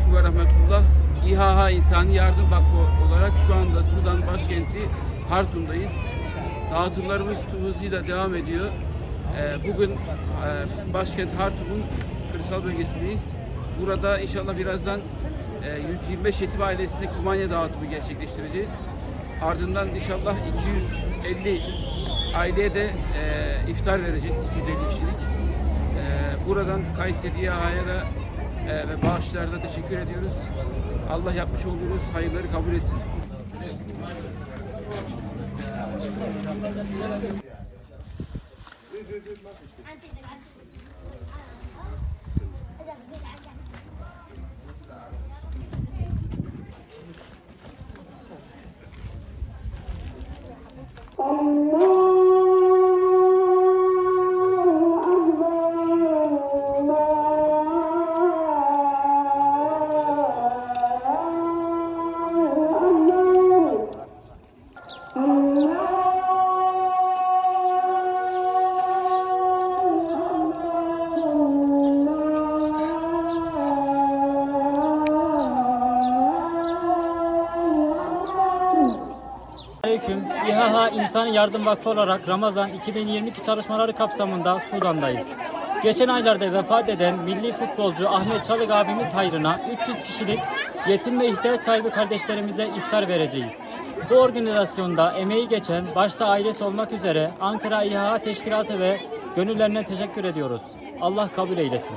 Aleyküm ve Rahmetullah. İHH İnsani Yardım Vakfı olarak şu anda Sudan başkenti Hartum'dayız. Dağıtımlarımız hızıyla devam ediyor. Ee, Bugün e, başkent Hartum'un kırsal bölgesindeyiz. Burada inşallah birazdan e, 125 yetim ailesine kumanya dağıtımı gerçekleştireceğiz. Ardından inşallah 250 aileye de e, iftar vereceğiz, 250 kişilik. Buradan Kayseri İHH'ya da e, ve bağışlarda teşekkür ediyoruz. Allah yapmış olduğunuz hayırları kabul etsin. Aleyküm. İHH İnsani Yardım Vakfı olarak Ramazan 2022 çalışmaları kapsamında Sudan'dayız. Geçen aylarda vefat eden milli futbolcu Ahmet Çalık abimiz hayrına 300 kişilik yetim ve ihtiyaç sahibi kardeşlerimize iftar vereceğiz. Bu organizasyonda emeği geçen başta ailesi olmak üzere Ankara İHH Teşkilatı ve gönüllerine teşekkür ediyoruz. Allah kabul eylesin.